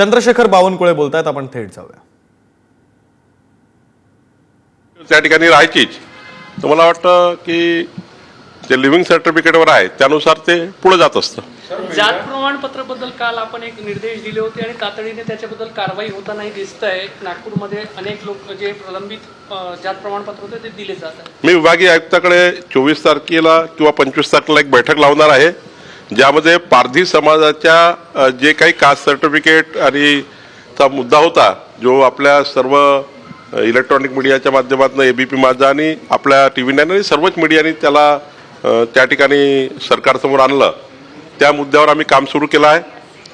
चंद्रशेखर बावनकुळे बोलतायत आपण थेट जाऊया. त्या ठिकाणी राहायचीच. तर मला वाटतं की जे लिव्हिंग सर्टिफिकेटवर आहे त्यानुसार ते पुढे जात असतं. जात प्रमाणपत्राबद्दल काल आपण एक निर्देश दिले होते आणि तातडीने त्याच्याबद्दल कारवाई होतानाही दिसत आहे नागपूरमध्ये अनेक लोक जे प्रलंबित जात प्रमाणपत्र होते ते दिले जात आहे मी विभागीय आयुक्ताकडे चोवीस तारखेला किंवा पंचवीस तारखेला एक बैठक लावणार आहे. ज्यामध्ये पारधी समाजाच्या जे काही कास्ट सर्टिफिकेट आणि चा मुद्दा होता जो आपल्या सर्व इलेक्ट्रॉनिक मीडियाच्या माध्यमातून ए बी पी माझा आणि आपल्या टी व्ही नाईन आणि सर्वच मीडियाने त्याला त्या ठिकाणी सरकारसमोर आणलं. त्या मुद्द्यावर आम्ही काम सुरू केलं आहे.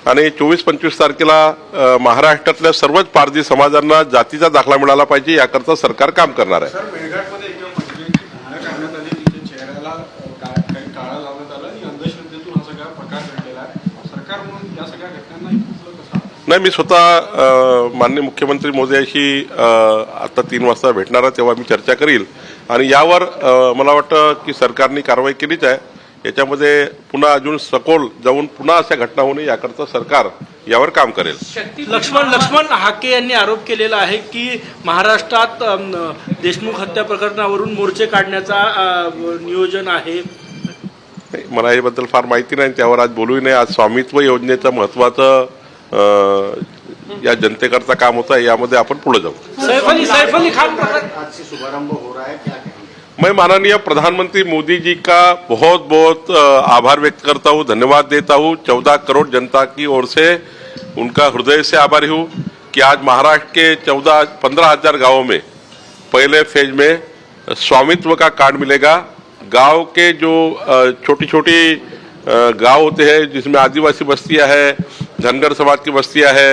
आणि चोवीस पंचवीस तारखेला महाराष्ट्रातल्या सर्वच पारधी समाजांना जातीचा दाखला मिळाला पाहिजे याकरता सरकार काम करणार आहे. नाही मी स्वतः माननीय मुख्यमंत्री मोदयाशी आता तीन वाजता भेटणार आहे तेव्हा मी चर्चा करील. आणि यावर मला वाटतं की सरकारने कारवाई केलीच आहे. याच्यामध्ये पुन्हा अजून सखोल जाऊन पुन्हा अशा घटना होऊ नये याकरता सरकार यावर काम करेल. लक्ष्मण लक्ष्मण हाके यांनी आरोप केलेला आहे की महाराष्ट्रात देशमुख हत्या प्रकरणावरून मोर्चे काढण्याचा नियोजन आहे. मला याबद्दल फार माहिती नाही त्यावर आज बोलूही नाही आज स्वामित्व योजनेचं महत्वाचं या जनतेकरता काम होतं यामध्ये आपण पुढे जाऊ. हो है मैं माननीय प्रधानमंत्री मोदी जी का बहुत बहुत आभार व्यक्त करता हूँ धन्यवाद देता हूँ। चौदह करोड़ जनता की ओर से उनका हृदय से आभारी हूँ कि आज महाराष्ट्र के चौदह पंद्रह हज़ार गाँवों में पहले फ़ेज़ में स्वामित्व का कार्ड मिलेगा। गाँव के जो छोटी छोटी गाँव होते हैं जिसमें आदिवासी बस्तियाँ हैं धनगर समाज की बस्तियां है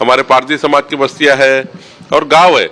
हमारे पारसी समाज की बस्तियां है और गांव है।